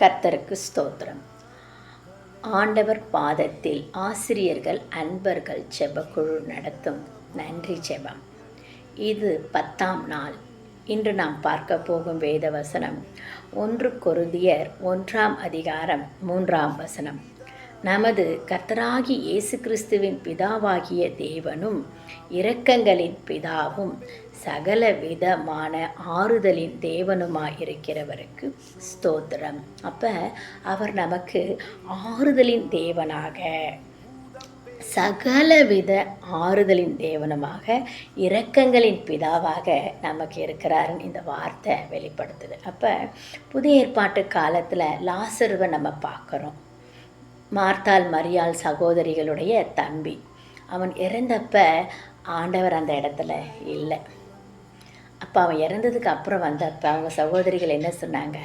கர்த்தருக்கு ஸ்தோத்திரம். ஆண்டவர் பாதத்தில் ஆசிரியர்கள் அன்பர்கள் செபக்குழு நடத்தும். நன்றி செபம் இது பத்தாம் நாள். இன்று நாம் பார்க்க போகும் வேத வசனம் ஒன்று கொருதியர் ஒன்றாம் அதிகாரம் மூன்றாம் வசனம். நமது கர்த்தராகி இயேசு கிறிஸ்துவின் பிதாவாகிய தேவனும் இரக்கங்களின் பிதாவும் சகல விதமான ஆறுதலின் தேவனுமாயிருக்கிறவருக்கு ஸ்தோத்திரம். அப்போ அவர் நமக்கு ஆறுதலின் தேவனாக சகலவித ஆறுதலின் தேவனமாக இரக்கங்களின் பிதாவாக நமக்கு இருக்கிறாருன்னு இந்த வார்த்தை வெளிப்படுத்துது. அப்போ புதிய ஏற்பாட்டு காலத்தில் லாசருவை நம்ம பார்க்குறோம். மார்த்தால் மரியாள் சகோதரிகளுடைய தம்பி. அவன் இறந்தப்ப ஆண்டவர் அந்த இடத்துல இல்லை. அப்போ அவன் இறந்ததுக்கு அப்புறம் வந்தப்போ அவங்க சகோதரிகள் என்ன சொன்னாங்க?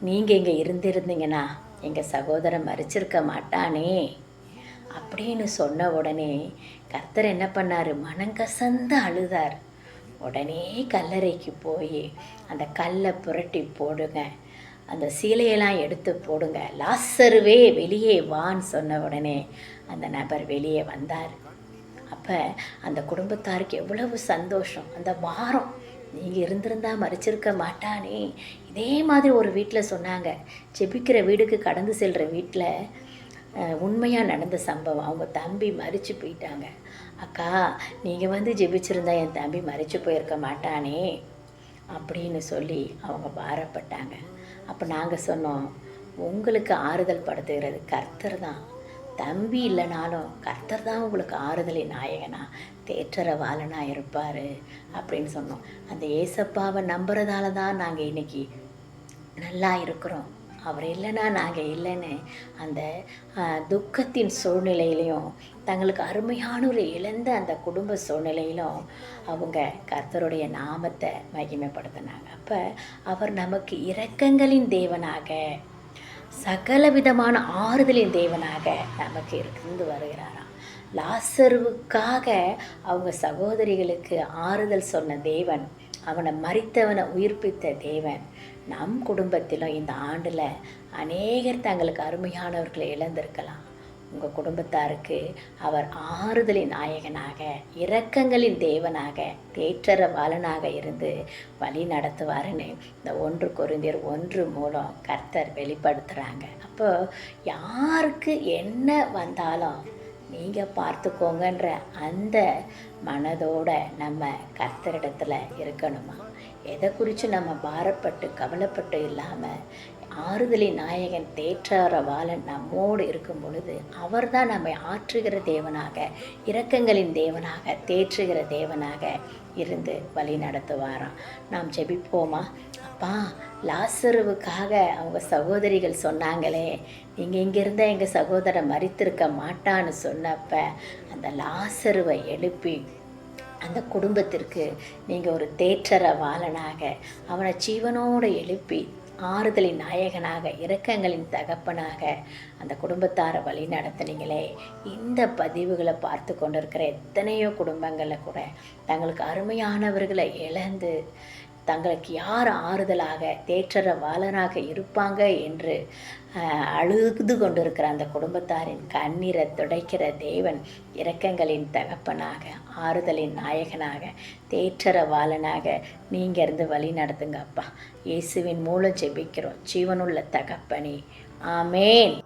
நீங்கள் இங்கே இருந்திருந்தீங்கன்னா எங்கள் சகோதரன் மறிச்சிருக்க மாட்டானே அப்படின்னு சொன்ன உடனே கர்த்தர் என்ன பண்ணார்? மனங்கசந்து அழுதார். உடனே கல்லறைக்கு போய் அந்த கல்லை புரட்டி போடுங்க. அந்த சீலையெல்லாம் எடுத்து போடுங்க. லாசருவே வெளியே வான்னு சொன்ன உடனே அந்த நபர் வெளியே வந்தார். அப்போ அந்த குடும்பத்தாருக்கு எவ்வளவு சந்தோஷம். அந்த வாரம் நீங்கள் இருந்திருந்தா மறிச்சிருக்க மாட்டானே. இதே மாதிரி ஒரு வீட்டில் சொன்னாங்க. ஜெபிக்கிற வீடுக்கு கடந்து செல்கிற வீட்டில் உண்மையாக நடந்த சம்பவம். அவங்க தம்பி மறித்து போயிட்டாங்க. அக்கா நீங்கள் வந்து ஜெபிச்சிருந்தா என் தம்பி மறித்து போயிருக்க மாட்டானே. அப்படின்னு சொல்லி அவங்க பாரப்பட்டாங்க. அப்போ நாங்கள் சொன்னோம் உங்களுக்கு ஆறுதல் படுத்துகிறது கர்த்தர் தான். தம்பி இல்லைனாலும் கர்த்தர் தான் உங்களுக்கு ஆறுதலை நாயகனா? தேற்றற வாழனா இருப்பார். அப்படின்னு சொன்னோம். அந்த ஏசப்பாவை நம்புறதால தான் நாங்கள் இன்றைக்கி நல்லா இருக்கிறோம். அவர் இல்லைன்னா நாங்கள் இல்லைன்னு அந்த துக்கத்தின் சூழ்நிலையிலையும் தங்களுக்கு அருமையான ஒரு இழந்த அந்த குடும்ப சூழ்நிலையிலும் அவங்க கர்த்தருடைய நாமத்தை மகிமைப்படுத்தினாங்க. அப்போ அவர் நமக்கு இரக்கங்களின் தேவனாக சகலவிதமான ஆறுதலின் தேவனாக நமக்கு இருந்து வருகிறாராம். லாசருவுக்காக அவங்க சகோதரிகளுக்கு ஆறுதல் சொன்ன தேவன் அவனை மறித்தவனை உயிர்ப்பித்த தேவன் நம் குடும்பத்திலும் இந்த ஆண்டில் அநேகர் தங்களுக்கு அருமையானவர்களை இழந்திருக்கலாம். உங்கள் குடும்பத்தாருக்கு அவர் ஆறுதலின் நாயகனாக இரக்கங்களின் தேவனாக தேற்றற வாலனாக இருந்து வழி நடத்துவாருன்னு இந்த ஒன்று குறைந்தர் ஒன்று மூலம் கர்த்தர் வெளிப்படுத்துகிறாங்க அப்போ யாருக்கு என்ன வந்தாலும் நீங்கள் பார்த்துக்கோங்கன்ற அந்த மனதோட நம்ம கர்த்தரிடத்தில் இருக்கணுமா? எதை குறித்து நம்ம பாரப்பட்டு கவலைப்பட்டு இல்லாமல் ஆறுதலி நாயகன் தேற்றார வாழன் நம்மோடு இருக்கும் பொழுது அவர் தான் நம்மை ஆற்றுகிற தேவனாக இரக்கங்களின் தேவனாக தேற்றுகிற தேவனாக இருந்து வழி நடத்துவாராம். நாம் ஜெபிப்போமா? அப்பா லாசருவுக்காக அவங்க சகோதரிகள் சொன்னாங்களே நீங்கள் இங்கே இருந்தால் எங்கள் சகோதரன் மறித்திருக்க மாட்டான்னு சொன்னப்ப அந்த லாசருவை எழுப்பி அந்த குடும்பத்திற்கு நீங்கள் ஒரு தேற்றர வாலனாக அவனை ஜீவனோடு எழுப்பி ஆறுதலின் நாயகனாக இரக்கங்களின் தகப்பனாக அந்த குடும்பத்தாரை வழி நடத்துனீங்களே. இந்த பதிவுகளை பார்த்து கொண்டிருக்கிற எத்தனையோ குடும்பங்களில் கூட தங்களுக்கு அருமையானவர்களை இழந்து தங்களுக்கு யார் ஆறுதலாக தேற்றர வாலனாக இருப்பாங்க என்று அழுது கொண்டிருக்கிற அந்த குடும்பத்தாரின் கண்ணீரை துடைக்கிற தேவன் இரக்கங்களின் தகப்பனாக ஆறுதலின் நாயகனாக தேற்றற வாலனாக நீங்கள் இருந்து வழி நடத்துங்க அப்பா. இயேசுவின் மூலம் ஜெபிக்கிறோம். ஜீவனுள்ள தகப்பனே. ஆமேன்.